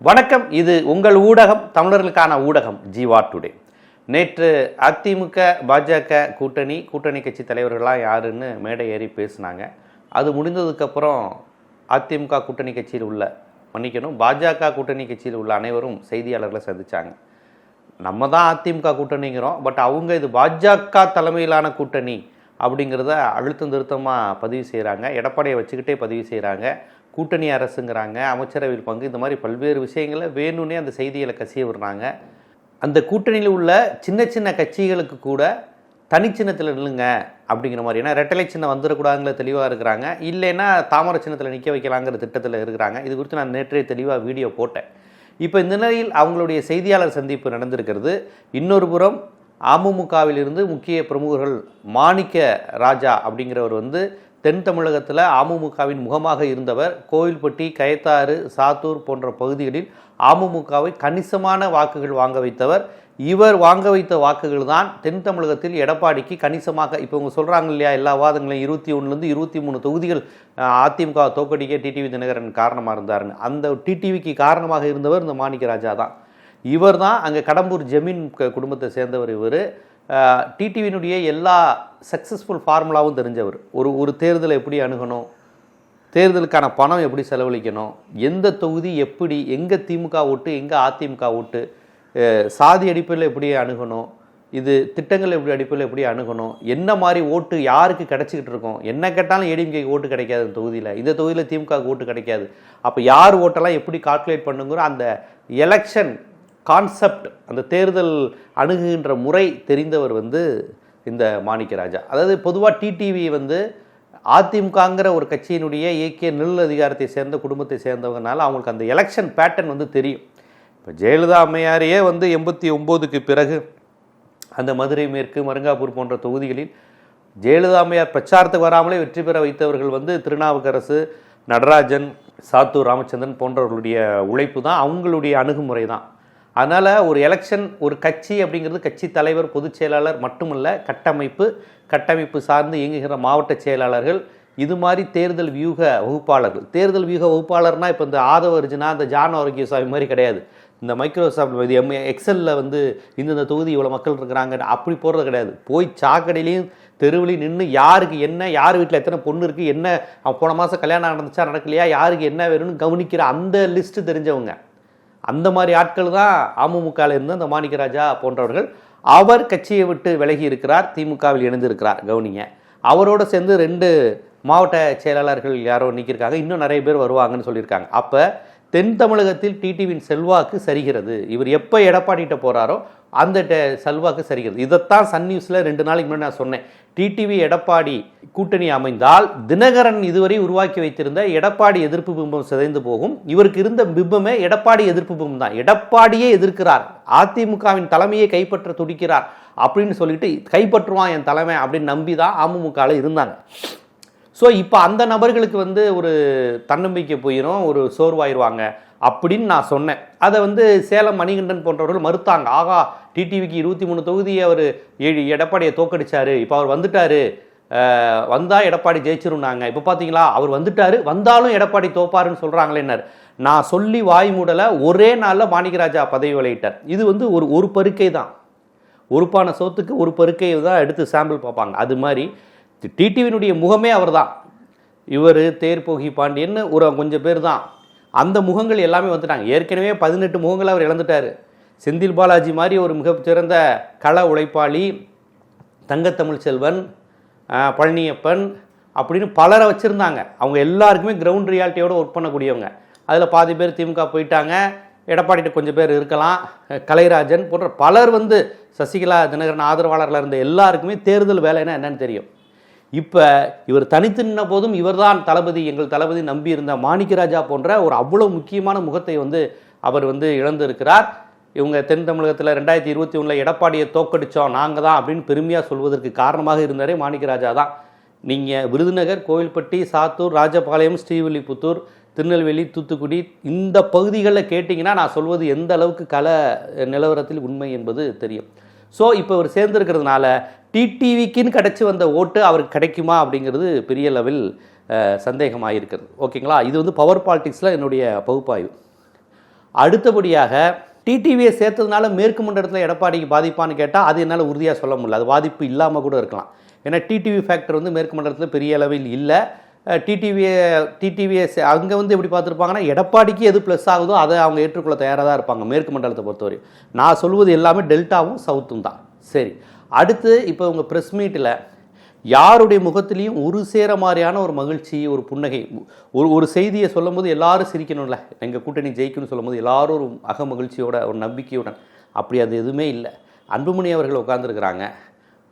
வணக்கம். இது உங்கள் ஊடகம் தமிழர்களுக்கான ஊடகம் ஜீவா டுடே. நேற்று அதிமுக பாஜக கூட்டணி கூட்டணி கட்சி தலைவர்களாக யாருன்னு மேடை ஏறி பேசினாங்க. அது முடிந்ததுக்கப்புறம் அதிமுக கூட்டணி கட்சியில் உள்ள மன்னிக்கணும் பாஜக கூட்டணி கட்சியில் உள்ள அனைவரும் செய்தியாளர்களை சந்தித்தாங்க நம்ம தான் அதிமுக கூட்டணிங்கிறோம் பட் அவங்க இது பாஜக தலைமையிலான கூட்டணி அப்படிங்கிறத அழுத்தம் திருத்தமாக பதிவு செய்கிறாங்க எடப்பாடியை வச்சுக்கிட்டே பதிவு செய்கிறாங்க கூட்டணி அரசுங்கிறாங்க அமைச்சரவையில் பங்கு இந்த மாதிரி பல்வேறு விஷயங்களை வேணும்னே அந்த செய்திகளை கசிய விடுறாங்க. அந்த கூட்டணியில் உள்ள சின்ன சின்ன கட்சிகளுக்கு கூட தனிச்சின்னத்தில் நில்லுங்க அப்படிங்கிற மாதிரி ஏன்னா ரெட்டலை சின்னம் வந்துடக்கூடாதுங்கிற தெளிவாக இருக்கிறாங்க. இல்லைன்னா தாமரை சின்னத்தில் நிற்க வைக்கலாங்கிற திட்டத்தில் இருக்கிறாங்க. இது குறித்து நான் நேற்றே தெளிவாக வீடியோ போட்டேன். இப்போ இந்த நிலையில் அவங்களுடைய செய்தியாளர் சந்திப்பு நடந்திருக்கிறது. இன்னொரு புறம் அமமுகவிலிருந்து முக்கிய பிரமுகர்கள் மாணிக்க ராஜா அப்படிங்கிறவர் வந்து தென் தமிழகத்தில் அமமுகவின் முகமாக இருந்தவர் கோவில்பட்டி கயத்தாறு சாத்தூர் போன்ற பகுதிகளில் அமமுகவை கணிசமான வாக்குகள் வாங்க வைத்தவர். இவர் வாங்க வைத்த வாக்குகள் தான் தென் தமிழகத்தில் எடப்பாடிக்கு கணிசமாக இப்போ இவங்க சொல்கிறாங்க இல்லையா எல்லா வாதங்களையும் இருபத்தி ஒன்றுலேருந்து இருபத்தி மூணு தொகுதிகள் அதிமுக தோக்கடிக்க டிடிவி தினகரன் காரணமாக இருந்தாருன்னு. அந்த டிடிவிக்கு காரணமாக இருந்தவர் இந்த மாணிக்கராஜா தான். இவர் தான் அங்கே கடம்பூர் ஜெமீன் க- குடும்பத்தை சேர்ந்தவர் இவர். டிடிவியினுடைய எல்லா சக்ஸஸ்ஃபுல் ஃபார்முலாவும் தெரிஞ்சவர். ஒரு ஒரு தேர்தலை எப்படி அணுகணும்? தேர்தலுக்கான பணம் எப்படி செலவழிக்கணும்? எந்த தொகுதி எப்படி எங்கே திமுக ஓட்டு எங்கே அதிமுக ஓட்டு சாதி அடிப்படையில் எப்படி அணுகணும்? இது திட்டங்கள் எப்படி அடிப்படையில் எப்படி அணுகணும்? என்ன மாதிரி ஓட்டு யாருக்கு கிடச்சிக்கிட்டு இருக்கும்? என்ன கேட்டாலும் ஏடிஎம்கேக்கு ஓட்டு கிடைக்காது இந்த தொகுதியில். இந்த தொகுதியில் திமுக ஓட்டு கிடைக்காது. அப்போ யார் ஓட்டெல்லாம் எப்படி கால்குலேட் பண்ணுங்கிற அந்த எலெக்ஷன் கான்செப்ட் அந்த தேர்தல் அணுகுகின்ற முறை தெரிந்தவர் வந்து இந்த மாணிக்கராஜா அதாவது பொதுவாக டிடிவி வந்து அதிமுகங்கிற ஒரு கட்சியினுடைய இயக்கிய நெல் அதிகாரத்தை சேர்ந்த குடும்பத்தை சேர்ந்தவங்கனால அவங்களுக்கு அந்த எலெக்ஷன் பேட்டர்ன் வந்து தெரியும். இப்போ ஜெயலலிதா அம்மையாரையே வந்து எண்பத்தி ஒம்போதுக்கு பிறகு அந்த மதுரை மேற்கு மருங்காப்பூர் போன்ற தொகுதிகளில் ஜெயலலிதா அம்மையார் பிரச்சாரத்துக்கு வராமலே வெற்றி பெற வைத்தவர்கள் வந்து திருநாவுக்கரசு நடராஜன் சாத்தூர் ராமச்சந்திரன் போன்றவர்களுடைய உழைப்பு தான் அவங்களுடைய அணுகுமுறை தான். அதனால் ஒரு எலெக்ஷன் ஒரு கட்சி அப்படிங்கிறது கட்சி தலைவர் பொதுச் செயலாளர் மட்டுமல்ல கட்டமைப்பு கட்டமைப்பு சார்ந்து இயங்குகிற மாவட்ட செயலாளர்கள் இது மாதிரி தேர்தல் வியூக வகுப்பாளர்கள். தேர்தல் வியூக வகுப்பாளர்னா இப்போ இந்த ஆதவ அர்ஜுனா இந்த ஜான் ஆரோக்கியசாமி மாதிரி கிடையாது. இந்த மைக்ரோசாஃப்ட் இது எம் எக்ஸலில் வந்து இந்தந்த தொகுதி இவ்வளோ மக்கள் இருக்கிறாங்க அப்படி போடுறது கிடையாது. போய் சாக்கடையிலையும் தெருவிலையும் நின்று யாருக்கு என்ன யார் வீட்டில் எத்தனை பொண்ணு இருக்குது என்ன போன மாதம் கல்யாணம் நடந்துச்சா நடக்கலையா யாருக்கு என்ன வேணும்னு கவனிக்கிற அந்த லிஸ்ட்டு தெரிஞ்சவங்க. அந்த மாதிரி ஆட்கள் தான் அமமுகவில் இருந்து அந்த மாணிக்கராஜா போன்றவர்கள் அவர் கட்சியை விட்டு விலகி இருக்கிறார் திமுகவில் இணைந்திருக்கிறார். கவுனிங்க. அவரோடு சேர்ந்து ரெண்டு மாவட்ட செயலாளர்கள் யாரோ நிற்கிருக்காங்க இன்னும் நிறைய பேர் வருவாங்கன்னு சொல்லியிருக்காங்க. அப்போ தென் தமிழகத்தில் டிடிவியின் செல்வாக்கு சரிகிறது. இவர் எப்போ எடப்பாடிகிட்ட போகிறாரோ அந்த செல்வாக்கு சரிகிறது இதைத்தான் சன் நியூஸில் ரெண்டு நாளைக்கு முன்னாடி நான் சொன்னேன். டிடிவி எடப்பாடி கூட்டணி அமைந்தால் தினகரன் இதுவரை உருவாக்கி வைத்திருந்த எடப்பாடி எதிர்ப்பு பிம்பம் சிதைந்து போகும். இவருக்கு இருந்த பிம்பமே எடப்பாடி எதிர்ப்பு பிம்பம் தான். எடப்பாடியே எதிர்க்கிறார். அதிமுகவின் தலைமையை கைப்பற்ற துடிக்கிறார் அப்படின்னு சொல்லிட்டு கைப்பற்றுவான் என் தலைமை அப்படின்னு நம்பி தான் அமமுகவில் இருந்தாங்க. ஸோ இப்போ அந்த நபர்களுக்கு வந்து ஒரு தன்னம்பிக்கை போயிடும் ஒரு சோர்வாயிருவாங்க. அப்படின்னு நான் சொன்னேன். அதை வந்து சேலம் மணிகண்டன் போன்றவர்கள் மறுத்தாங்க. ஆகா டிடிவிக்கு இருபத்தி மூணு தொகுதியை அவர் எடப்பாடியை தோக்கடிச்சாரு. இப்போ அவர் வந்துட்டாரு. வந்தால் எடப்பாடி ஜெயிச்சிருந்தாங்க இப்போ பார்த்தீங்களா அவர் வந்துட்டாரு. வந்தாலும் எடப்பாடி தோப்பாருன்னு சொல்கிறாங்களேன்னார் நான் சொல்லி வாய் மூடலை. ஒரே நாளில் மாணிக்கராஜா பதவி விளையிட்டார் இது வந்து ஒரு ஒரு பருக்கை தான். ஒரு பானை சோத்துக்கு ஒரு பருக்கை தான் எடுத்து சாம்பிள் பார்ப்பாங்க. அது மாதிரி டிடிவினுடைய முகமே அவர் தான் இவர் தேர்போகி பாண்டியன்னு ஒரு கொஞ்சம் பேர் தான். அந்த முகங்கள் எல்லாமே வந்துட்டாங்க. ஏற்கனவே பதினெட்டு முகங்கள் அவர் இழந்துட்டார். செந்தில் பாலாஜி மாதிரி ஒரு மிகச்சிறந்த கள உழைப்பாளி தங்கத்தமிழ் செல்வன் பழனியப்பன் அப்படின்னு பலரை வச்சுருந்தாங்க. அவங்க எல்லாருக்குமே கிரவுண்ட் ரியாலிட்டியோடு ஒர்க் பண்ணக்கூடியவங்க. அதில் பாதி பேர் திமுக போயிட்டாங்க. எடப்பாடிகிட்ட கொஞ்சம் பேர் இருக்கலாம். கலைராஜன் போன்ற பலர் வந்து சசிகலா தினகரன் ஆதரவாளர்களாக இருந்த எல்லாருக்குமே தேர்தல் வேலைன்னா என்னன்னு தெரியும். இப்போ இவர் தனித்து நின்ற போதும் இவர்தான் தளபதி எங்கள் தளபதி நம்பி இருந்த மாணிக்கராஜா போன்ற ஒரு அவ்வளோ முக்கியமான முகத்தை வந்து அவர் வந்து இழந்திருக்கிறார். இவங்க தென் தமிழகத்தில் ரெண்டாயிரத்தி இருபத்தி ஒன்றில் எடப்பாடியை தோக்கடிச்சோம் நாங்கள் தான் அப்படின்னு பெருமையாக சொல்வதற்கு காரணமாக இருந்தாரே மாணிக்கராஜா தான். நீங்கள் விருதுநகர் கோவில்பட்டி சாத்தூர் ராஜபாளையம் ஸ்ரீவில்லிபுத்தூர் திருநெல்வேலி தூத்துக்குடி இந்த பகுதிகளில் கேட்டிங்கன்னா நான் சொல்வது எந்த அளவுக்கு கல நிலவரத்தில் உண்மை என்பது தெரியும். ஸோ இப்போ இவர் சேர்ந்திருக்கிறதுனால டிடிவிக்குன்னு கிடச்சி வந்த ஓட்டு அவருக்கு கிடைக்குமா அப்படிங்கிறது பெரிய லெவல் சந்தேகமாக இருக்கிறது ஓகேங்களா? இது வந்து பவர் பாலிட்டிக்ஸில் என்னுடைய பகுப்பாய்வு. அடுத்தபடியாக டிடிவியை சேர்த்ததுனால மேற்கு மண்டலத்தில் எடப்பாடிக்கு பாதிப்பான்னு கேட்டால் அது என்னால் உறுதியாக சொல்ல முடியல. அது பாதிப்பு இல்லாமல் கூட இருக்கலாம். ஏன்னா டிடிவி ஃபேக்டர் வந்து மேற்கு மண்டலத்தில் பெரிய அளவில் இல்லை. டிடிவியை டிடிவியை அங்கே வந்து எப்படி பார்த்துருப்பாங்கன்னா எடப்பாடிக்கு எது ப்ளஸ் ஆகுதோ அதை அவங்க ஏற்றுக்கொள்ள தயாராக தான் இருப்பாங்க மேற்கு மண்டலத்தை பொறுத்தவரை நான் சொல்வது எல்லாமே டெல்டாவும் சவுத்தும் தான். சரி. அடுத்து இப்போ உங்கள் ப்ரெஸ் மீட்டில் யாருடைய முகத்திலையும் ஒரு சேர மாதிரியான ஒரு மகிழ்ச்சி ஒரு புன்னகை ஒரு ஒரு செய்தியை சொல்லும்போது எல்லாரும் சிரிக்கணும்ல. எங்கள் கூட்டணி ஜெயிக்கணும்னு சொல்லும்போது எல்லாரும் ஒரு அக மகிழ்ச்சியோட ஒரு நம்பிக்கையுடன். அப்படி அது எதுவுமே இல்லை. அன்புமணி அவர்கள் உட்காந்துருக்கிறாங்க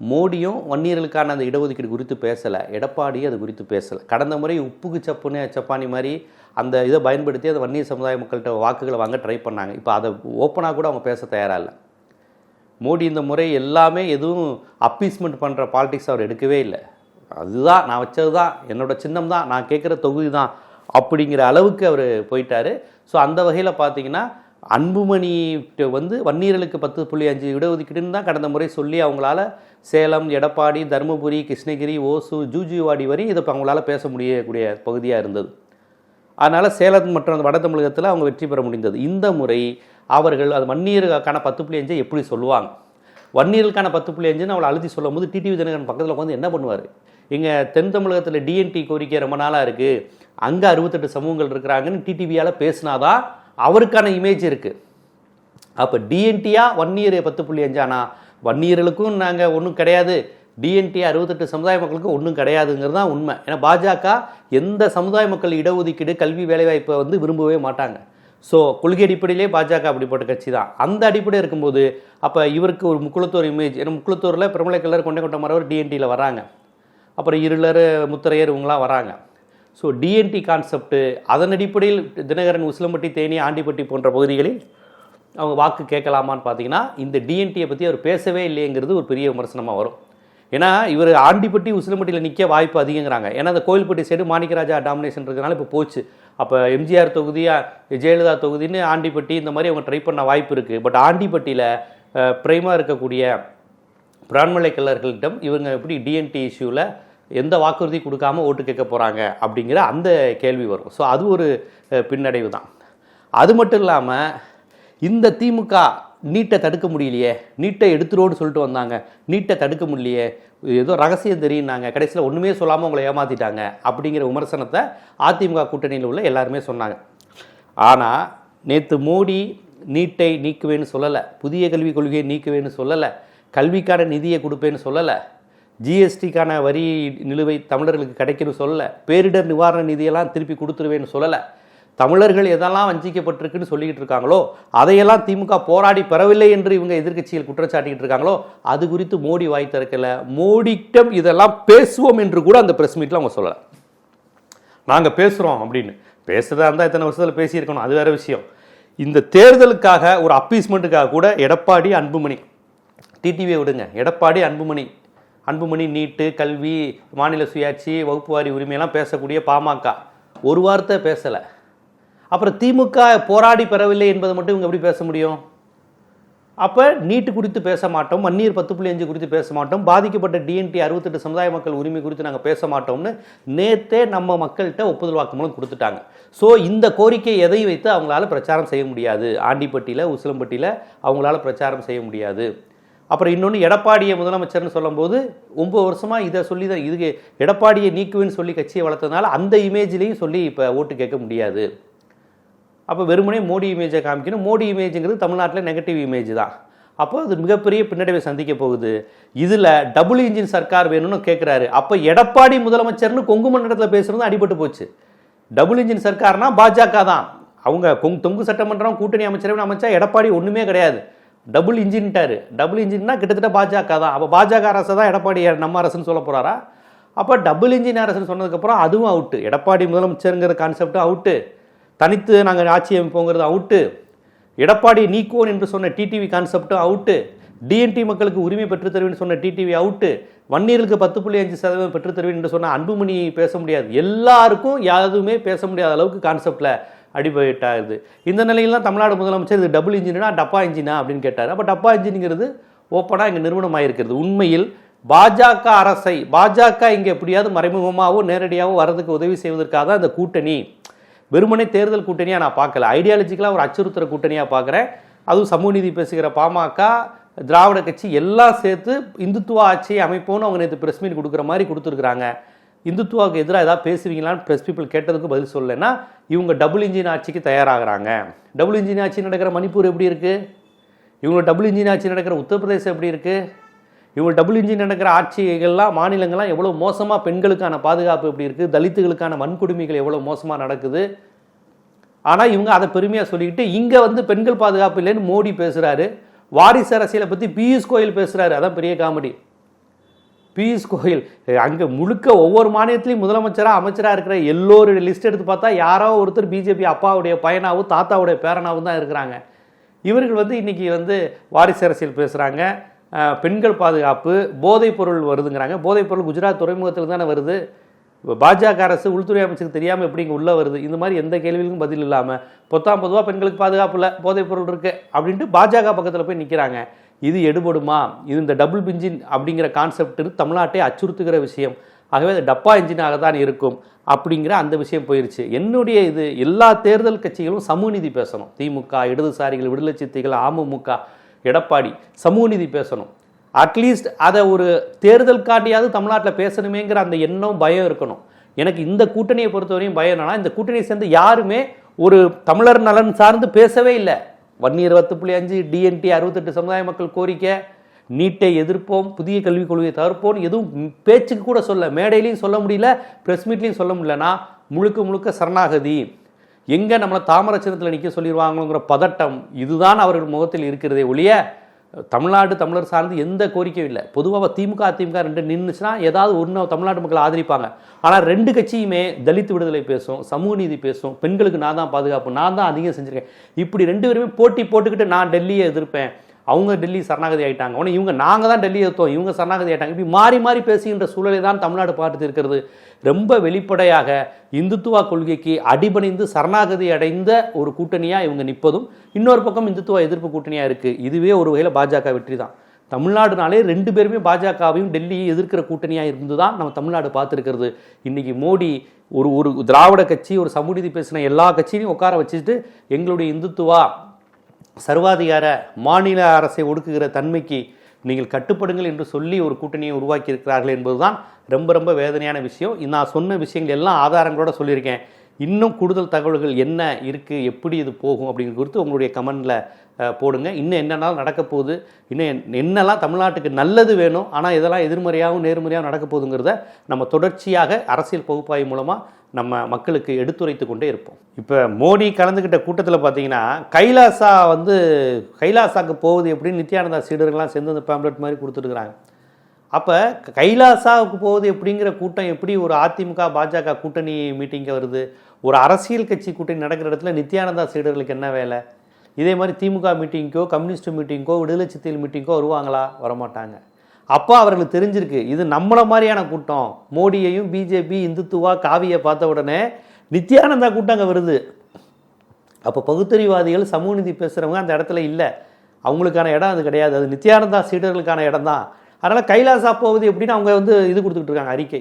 மோடியும் வன்னியர்களுக்கான அந்த இடஒதுக்கீடு குறித்து பேசலை. எடப்பாடி அது குறித்து பேசலை. கடந்த முறை உப்புக்கு சப்புன்னு சப்பானி மாதிரி அந்த இதை பயன்படுத்தி அந்த வன்னியர் சமுதாய மக்கள்கிட்ட வாக்குகளை வாங்க ட்ரை பண்ணாங்க. இப்போ அதை ஓப்பனாக கூட அவங்க பேச தயாராக இல்லை. மோடி இந்த முறை எல்லாமே எதுவும் அப்பீஸ்மெண்ட் பண்ணுற பாலிடிக்ஸ் அவர் எடுக்கவே இல்லை. அதுதான் நான் வச்சது தான் என்னோட சின்னம் தான் நான் கேட்குற தொகுதி தான் அப்படிங்கிற அளவுக்கு அவர் போயிட்டார். ஸோ அந்த வகையில் பார்த்தீங்கன்னா அன்புமணி வந்து வன்னீரலுக்கு பத்து புள்ளி அஞ்சு இடஒதுக்கீடுன்னு தான் கடந்த முறை சொல்லி அவங்களால சேலம் எடப்பாடி தருமபுரி கிருஷ்ணகிரி ஓசூர் ஜூஜிவாடி வரை இதை இப்போ அவங்களால பேச முடியக்கூடிய பகுதியாக இருந்தது. அதனால் சேலம் மற்றும் வட தமிழகத்தில் அவங்க வெற்றி பெற முடிந்தது. இந்த முறை அவர்கள் அது வன்னியருக்கான பத்து புள்ளி அஞ்சை எப்படி சொல்லுவாங்க? வன்னியர்களுக்கான பத்து புள்ளி அஞ்சுன்னு அவளை அழுத்தி சொல்லும் போது டிடிவி தினகரன் பக்கத்தில் உட்காந்து என்ன பண்ணுவார்? இங்கே தென் தமிழகத்தில் டிஎன்டி கோரிக்கை ரொம்ப நாளாக இருக்குது அங்கே அறுபத்தெட்டு சமூகங்கள் இருக்கிறாங்கன்னு டிடிவியால் பேசினாதான் அவருக்கான இமேஜ் இருக்குது அப்போ டிஎன்டியா வன்னியர் பத்து புள்ளி அஞ்சானா வன்னியர்களுக்கும் நாங்கள் ஒன்றும் கிடையாது. டிஎன்டி அறுபத்தெட்டு சமுதாய மக்களுக்கும் ஒன்றும் கிடையாதுங்கிறது தான் உண்மை. ஏன்னா பாஜக எந்த சமுதாய மக்கள் இடஒதுக்கீடு கல்வி வேலைவாய்ப்பை வந்து விரும்பவே மாட்டாங்க. ஸோ கொள்கை அடிப்படையிலே பாஜக அப்படிப்பட்ட கட்சி தான் அந்த அடிப்படை இருக்கும்போது அப்போ இவருக்கு ஒரு முக்குளத்தூர் இமேஜ் ஏன்னா முக்குளத்தூரில் பிரமலை கல்லர் கொண்டை கொண்ட மரவர் டிஎன்டியில் வராங்க. அப்புறம் இருளர் முத்திரையர் இவங்களாம் வராங்க. ஸோ டிஎன்டி கான்செப்ட்டு அதன் அடிப்படையில் தினகரன் உசிலம்பட்டி தேனி ஆண்டிப்பட்டி போன்ற பகுதிகளில் அவங்க வாக்கு கேட்கலாமான்னு பார்த்தீங்கன்னா இந்த டிஎன்டியை பற்றி அவர் பேசவே இல்லைங்கிறது ஒரு பெரிய விமர்சனமாக வரும். ஏன்னா இவர் ஆண்டிப்பட்டி உசிலம்பட்டியில் நிற்க வாய்ப்பு அதிகங்கிறாங்க. ஏன்னா அந்த கோயில்பட்டி சைடு மாணிக்கராஜா டாமினேஷன் இருக்கிறனால இப்போ போச்சு. அப்போ எம்ஜிஆர் தொகுதியாக ஜெயலலிதா தொகுதின்னு ஆண்டிப்பட்டி இந்த மாதிரி அவங்க ட்ரை பண்ண வாய்ப்பு இருக்குது பட் ஆண்டிப்பட்டியில் பிரைமாக இருக்கக்கூடிய பிரான்மலை கல்லர்களிடம் இவங்க எப்படி டிஎன்டி இஷ்யூவில் எந்த வாக்குறுதி கொடுக்காம ஓட்டு கேட்க போகிறாங்க அப்படிங்கிற அந்த கேள்வி வரும். ஸோ அது ஒரு பின்னடைவு தான். அது மட்டும் இல்லாமல் இந்த திமுக நீட்டை தடுக்க முடியலையே நீட்டை எடுத்துரோடு சொல்லிட்டு வந்தாங்க. நீட்டை தடுக்க முடியலையே ஏதோ ரகசியம் தெரியுனாங்க கடைசியில் ஒன்றுமே சொல்லாமல் உங்களை ஏமாற்றிட்டாங்க அப்படிங்கிற விமர்சனத்தை அதிமுக கூட்டணியில் உள்ள எல்லாருமே சொன்னாங்க. ஆனால் நேற்று மோடி நீட்டை நீக்குவேன்னு சொல்லலை புதிய கல்விக் கொள்கையை நீக்குவேன்னு சொல்லலை கல்விக்கான நிதியை கொடுப்பேன்னு சொல்லலை ஜிஎஸ்டிக்கான வரி நிலுவை தமிழர்களுக்கு கிடைக்குன்னு சொல்லலை பேரிடர் நிவாரண நிதியெல்லாம் திருப்பி கொடுத்துருவேன்னு சொல்லலை தமிழர்கள் எதெல்லாம் வஞ்சிக்கப்பட்டிருக்குன்னு சொல்லிக்கிட்டு இருக்காங்களோ அதையெல்லாம் திமுக போராடி பெறவில்லை என்று இவங்க எதிர்க்கட்சிகள் குற்றச்சாட்டிக்கிட்டு இருக்காங்களோ அது குறித்து மோடி வாய் திறக்கல. மோடிட்டம் இதெல்லாம் பேசுவோம் என்று கூட அந்த பிரஸ் மீட்டில் அவங்க சொல்லலை. நாங்கள் பேசுகிறோம் அப்படின்னு. பேசுகிறதா இருந்தால் இத்தனை வருஷத்தில் பேசியிருக்கணும்? அது வேற விஷயம். இந்த தேர்தலுக்காக ஒரு அப்பீஸ்மெண்ட்டுக்காக கூட எடப்பாடி அன்புமணி டிடிவியை விடுங்க. எடப்பாடி அன்புமணி அன்புமணி நீட்டு கல்வி மாநில சுயாட்சி வகுப்பு வாரி உரிமையெல்லாம் பேசக்கூடிய பாமக. ஒரு வார்த்தை பேசலை. அப்புறம் திமுக போராடி பெறவில்லை என்பதை மட்டும் இவங்க எப்படி பேச முடியும்? அப்போ நீட்டு குறித்து பேச மாட்டோம் மண்ணீர் பத்து புள்ளி அஞ்சு குறித்து பேச மாட்டோம் பாதிக்கப்பட்ட டிஎன்டி அறுபத்தெட்டு சமுதாய மக்கள் உரிமை குறித்து நாங்கள் பேச மாட்டோம்னு நேத்தே நம்ம மக்கள்கிட்ட ஒப்புதல் வாக்குமூலம் கொடுத்துட்டாங்க. ஸோ இந்த கோரிக்கை எதை வைத்து அவங்களால பிரச்சாரம் செய்ய முடியாது? ஆண்டிப்பட்டியில் உசிலம்பட்டியில் அவங்களால பிரச்சாரம் செய்ய முடியாது. அப்புறம் இன்னொன்று எடப்பாடியை முதலமைச்சர்னு சொல்லும்போது ஒம்பது வருஷமாக இதை சொல்லி தான் இதுக்கு எடப்பாடியை நீக்குவேன்னு சொல்லி கட்சியை வளர்த்ததுனால அந்த இமேஜ்லேயும் சொல்லி இப்போ ஓட்டு கேட்க முடியாது. அப்போ வெறுமனே மோடி இமேஜை காமிக்கணும். மோடி இமேஜுங்கிறது தமிழ்நாட்டில் நெகட்டிவ் இமேஜ் தான். அப்போ அது மிகப்பெரிய பின்னடைவை சந்திக்க போகுது. இதில் டபுள் இன்ஜின் சர்க்கார் வேணும்னு கேட்குறாரு அப்போ எடப்பாடி முதலமைச்சர்னு கொங்கு மண்டலத்தில் பேசுகிறது அடிபட்டு போச்சு. டபுள் இன்ஜின் சர்க்கார்னா பாஜக தான். அவங்க கொங் தொங்கு சட்டமன்றம் கூட்டணி அமைச்சரவை அமைச்சா எடப்பாடி ஒன்றுமே கிடையாது. டபுள் இன்ஜின்ட்டாரு டபுள் இன்ஜின்னா கிட்டத்தட்ட பாஜக தான். அப்போ பாஜக அரசு தான் எடப்பாடி நம்ம அரசுன்னு சொல்ல போகிறாரா அப்போ டபுள் இன்ஜின் அரசுன்னு சொன்னதுக்கப்புறம் அதுவும் அவுட்டு எடப்பாடி முதலமைச்சருங்கிற கான்செப்டும் அவுட்டு தனித்து நாங்கள் ஆட்சி அமைப்போங்கிறது அவுட்டு எடப்பாடி நீக்குவோன் என்று சொன்ன டிடிவி கான்செப்டும் அவுட்டு டிஎன்டி மக்களுக்கு உரிமை பெற்றுத்தருவேன் சொன்ன டிடிவி அவுட்டு வன்னியர்களுக்கு பத்து புள்ளி அஞ்சு சதவீதம் பெற்றுத்தருவேன் என்று சொன்ன அன்புமணி பேச முடியாது. எல்லாருக்கும் யாருமே பேச முடியாத அளவுக்கு கான்செப்டில் அடிபட்டாகுது இந்த நிலையில் தான் தமிழ்நாடு முதலமைச்சர் இது டபுள் இன்ஜினா டப்பா இன்ஜினா அப்படின்னு கேட்டார். அப்போ டப்பா இன்ஜினுங்கிறது ஓப்பனாக இங்கே நிறுவனம் ஆகிருக்கிறது உண்மையில் பாஜக அரசை பாஜக இங்கே எப்படியாவது மறைமுகமாகவோ நேரடியாகவோ வரதுக்கு உதவி செய்வதற்காக தான் இந்த கூட்டணி. வெறுமனே தேர்தல் கூட்டணியாக நான் பார்க்கல. ஐடியாலஜிக்கலாக ஒரு அச்சுறுத்துற கூட்டணியாக பார்க்குறேன். அதுவும் சமூக நீதி பேசுகிற பாமக திராவிட கட்சி எல்லாம் சேர்த்து இந்துத்துவ ஆட்சியை அமைப்போன்னு அவங்க நேற்று ப்ரெஸ் மீட் கொடுக்குற மாதிரி கொடுத்துருக்குறாங்க. இந்துத்துவாவுக்கு எதிராக ஏதாவது பேசுவீங்களான்னு ப்ரெஸ் பீப்புள் கேட்டதுக்கு பதில் சொல்லலைன்னா இவங்க டபுள் இன்ஜின் ஆட்சிக்கு தயாராகிறாங்க. டபுள் இன்ஜின் ஆட்சி நடக்கிற மணிப்பூர் எப்படி இருக்குது இவங்க டபுள் இன்ஜின் ஆட்சி நடக்கிற உத்தரப்பிரதேசம் எப்படி இருக்குது இவங்க டபுள் இன்ஜின் நடக்கிற ஆட்சிகள்லாம் மாநிலங்கள்லாம் எவ்வளோ மோசமாக பெண்களுக்கான பாதுகாப்பு எப்படி இருக்குது தலித்துகளுக்கான வன்கொடுமைகள் எவ்வளோ மோசமாக நடக்குது. ஆனால் இவங்க அதை பெருமையாக சொல்லிக்கிட்டு இங்கே வந்து பெண்கள் பாதுகாப்பு இல்லைன்னு மோடி பேசுகிறாரு வாரிசு அரசியலை பற்றி பியூஷ் கோயல் பேசுகிறாரு அதான் பெரிய காமெடி. பியூஷ் கோயல் அங்கே முழுக்க ஒவ்வொரு மாநிலத்திலையும் முதலமைச்சராக அமைச்சராக இருக்கிற எல்லோருடைய லிஸ்ட் எடுத்து பார்த்தா யாரோ ஒருத்தர் பிஜேபி அப்பாவுடைய பையனாவும் தாத்தாவுடைய பேரனாவும் தான் இருக்கிறாங்க. இவர்கள் வந்து இன்றைக்கி வந்து வாரிசு அரசியல் பேசுகிறாங்க பெண்கள் பாதுகாப்பு போதைப் பொருள் வருதுங்கிறாங்க. போதைப் பொருள் குஜராத் துறைமுகத்தில் தானே வருது. இப்போ பாஜக அரசு உள்துறை அமைச்சருக்கு தெரியாமல் எப்படி இங்கே உள்ளே வருது? இந்த மாதிரி எந்த கேள்விகளுக்கும் பதில் இல்லாமல் பொத்தாம் பொதுவாக பெண்களுக்கு பாதுகாப்பு இல்லை போதைப் பொருள் இருக்குது அப்படின்ட்டு பாஜக பக்கத்தில் போய் நிற்கிறாங்க இது எடுபடுமா? இது இந்த டபுள் பிஞ்சின் அப்படிங்கிற கான்செப்ட் தமிழ்நாட்டை அச்சுறுத்துகிற விஷயம். ஆகவே அது டப்பா இன்ஜினாக தான் இருக்கும் அப்படிங்கிற அந்த விஷயம் போயிருச்சு. என்னுடைய இது எல்லா தேர்தல் கட்சிகளும் சமூக நீதி பேசணும். திமுக இடதுசாரிகள் விடுதலை சித்திகள் அமமுக எடப்பாடி சமூக நீதி பேசணும். அட்லீஸ்ட் அதை ஒரு தேர்தல் காட்டியாவது தமிழ்நாட்டில் பேசணுமேங்கிற அந்த எண்ணம் பயம் இருக்கணும். எனக்கு இந்த கூட்டணியை பொறுத்தவரையும் பயம் என்னன்னா இந்த கூட்டணியை சேர்ந்து யாருமே ஒரு தமிழர் நலன் சார்ந்து பேசவே இல்லை. வன்னி இருபத்து புள்ளி அஞ்சு டிஎன்டி அறுபத்தெட்டு சமுதாய மக்கள் கோரிக்கை நீட்டை எதிர்ப்போம் புதிய கல்விக் கொள்கையை தவிர்ப்போம் எதுவும் பேச்சுக்கு கூட சொல்ல மேடையிலையும் சொல்ல முடியல ப்ரெஸ் மீட்லையும் சொல்ல முடியலன்னா முழுக்க முழுக்க சரணாகதி. எங்கே நம்மளை தாமரச்சனத்தில் நிற்க சொல்லிடுவாங்களோங்கிற பதட்டம் இதுதான் அவர்கள் முகத்தில் இருக்கிறதே ஒழிய தமிழ்நாடு தமிழர் சார்ந்து எந்த கோரிக்கையும் இல்லை. பொதுவாக திமுக அதிமுக ரெண்டு நின்றுச்சுன்னா ஏதாவது ஒன்று தமிழ்நாட்டு மக்கள் ஆதரிப்பாங்க. ஆனால் ரெண்டு கட்சியுமே தலித் விடுதலை பேசும் சமூக நீதி பேசும் பெண்களுக்கு நான் தான் பாதுகாப்பு நான் தான் அதிகம் செஞ்சுருக்கேன். இப்படி ரெண்டு பேருமே போட்டி போட்டுக்கிட்டு நான் டெல்லியை எதிர்ப்பேன். அவங்க டெல்லி சரணாகதி ஆகிட்டாங்க உடனே இவங்க நாங்கள் தான் டெல்லி எடுத்தோம் இவங்க சரணாகதி ஆகிட்டாங்க இப்படி மாறி மாறி பேசுகின்ற சூழலை தான் தமிழ்நாடு பார்த்து இருக்கிறது. ரொம்ப வெளிப்படையாக இந்துத்துவா கொள்கைக்கு அடிபணிந்து சரணாகதி அடைந்த ஒரு கூட்டணியாக இவங்க நிற்பதும் இன்னொரு பக்கம் இந்துத்துவா எதிர்ப்பு கூட்டணியாக இருக்குது இதுவே ஒரு வகையில் பாஜக வெற்றி தான். தமிழ்நாடுனாலே ரெண்டு பேருமே பாஜகவையும் டெல்லியை எதிர்க்கிற கூட்டணியாக இருந்து தான் நம்ம தமிழ்நாடு பார்த்துருக்கிறது. இன்றைக்கி மோடி ஒரு ஒரு திராவிட கட்சி ஒரு சமூகநீதி பேசின எல்லா கட்சியிலையும் உட்கார வச்சுட்டு எங்களுடைய இந்துத்துவா சர்வாதிகார மாநில அரசை ஒடுக்குகிற தன்மைக்கு நீங்கள் கட்டுப்படுங்கள் என்று சொல்லி ஒரு கூட்டணியை உருவாக்கி இருக்கிறார்கள் என்பதுதான் ரொம்ப ரொம்ப வேதனையான விஷயம். நான் சொன்ன விஷயங்கள் எல்லாம் ஆதாரங்களோட சொல்லியிருக்கேன். இன்னும் கூடுதல் தகவல்கள் என்ன இருக்குது எப்படி இது போகும் அப்படிங்கிறது குறித்து உங்களுடைய கமெண்டில் போடுங்க. இன்னும் என்னென்னாலும் நடக்க போகுது இன்னும் என்னெல்லாம் தமிழ்நாட்டுக்கு நல்லது வேணும் ஆனால் இதெல்லாம் எதிர்மறையாகவும் நேர்மறையாகவும் நடக்க போகுதுங்கிறத நம்ம தொடர்ச்சியாக அரசியல் பகுப்பாய்வு மூலமாக நம்ம மக்களுக்கு எடுத்துரைத்து கொண்டே இருப்போம். இப்போ மோடி கலந்துக்கிட்ட கூட்டத்தில் பார்த்தீங்கன்னா கைலாசா வந்து கைலாசாக்கு போகுது எப்படின்னு நித்யானந்தா சீடர்கள்லாம் சேர்ந்து அந்த பேம்லெட் மாதிரி கொடுத்துருக்குறாங்க. அப்போ கைலாசாவுக்கு போகுது எப்படிங்கிற கூட்டம் எப்படி ஒரு அதிமுக பாஜக கூட்டணி மீட்டிங்க வருது? ஒரு அரசியல் கட்சி கூட்டணி நடக்கிற இடத்துல நித்யானந்தா சீடர்களுக்கு என்ன வேலை? இதே மாதிரி திமுக மீட்டிங்கோ கம்யூனிஸ்ட் மீட்டிங்கோ விடுதலை சித்தியல் மீட்டிங்கோ வருவாங்களா? வரமாட்டாங்க. அப்போ அவர்களுக்கு தெரிஞ்சிருக்கு இது நம்மளை மாதிரியான கூட்டம். மோடியையும் பிஜேபி இந்துத்துவா காவியை பார்த்த உடனே நித்யானந்தா கூட்டம் அங்கே வருது. அப்போ பகுத்தறிவாதிகள் சமூக நீதி பேசுகிறவங்க அந்த இடத்துல இல்லை. அவங்களுக்கான இடம் அது கிடையாது. அது நித்யானந்தா சீடர்களுக்கான இடம் தான் அதனால் கைலாசா போவது எப்படின்னு அவங்க வந்து இது கொடுத்துக்கிட்டு இருக்காங்க அறிக்கை.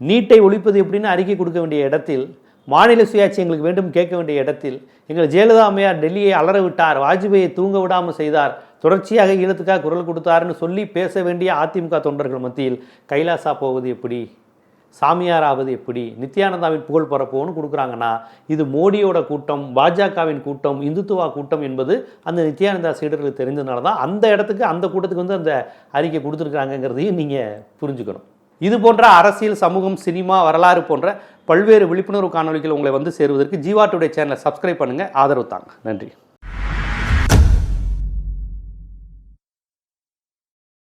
நீட்டை ஒழிப்பது எப்படின்னு அறிக்கை கொடுக்க வேண்டிய இடத்தில் மாநில சுயாட்சி எங்களுக்கு வேண்டும் கேட்க வேண்டிய இடத்தில் எங்கள் ஜெயலலிதா அம்மையார் டெல்லியை அலற விட்டார் வாஜ்பாயை தூங்க விடாமல் செய்தார் தொடர்ச்சியாக ஈழத்துக்காக குரல் கொடுத்தாருன்னு சொல்லி பேச வேண்டிய அதிமுக தொண்டர்கள் மத்தியில் கைலாசா போவது எப்படி? சாமியார் ஆவது எப்படி? நித்யானந்தாவின் புகழ் பரப்போன்னு கொடுக்குறாங்கன்னா இது மோடியோட கூட்டம் பாஜகவின் கூட்டம் இந்துத்துவா கூட்டம் என்பது அந்த நித்யானந்தா சீடர்களுக்கு தெரிஞ்சதுனால தான் அந்த இடத்துக்கு அந்த கூட்டத்துக்கு வந்து அந்த அறிக்கை கொடுத்துருக்காங்கங்கிறதையும் நீங்கள் புரிஞ்சுக்கணும். இது போன்ற அரசியல் சமூகம் சினிமா வரலாறு போன்ற பல்வேறு விழிப்புணர்வு காணொலிகள் உங்களை வந்து சேருவதற்கு ஜீவா டுடே சேனலை சப்ஸ்கிரைப் பண்ணுங்கள் ஆதரவு தாங்க. நன்றி.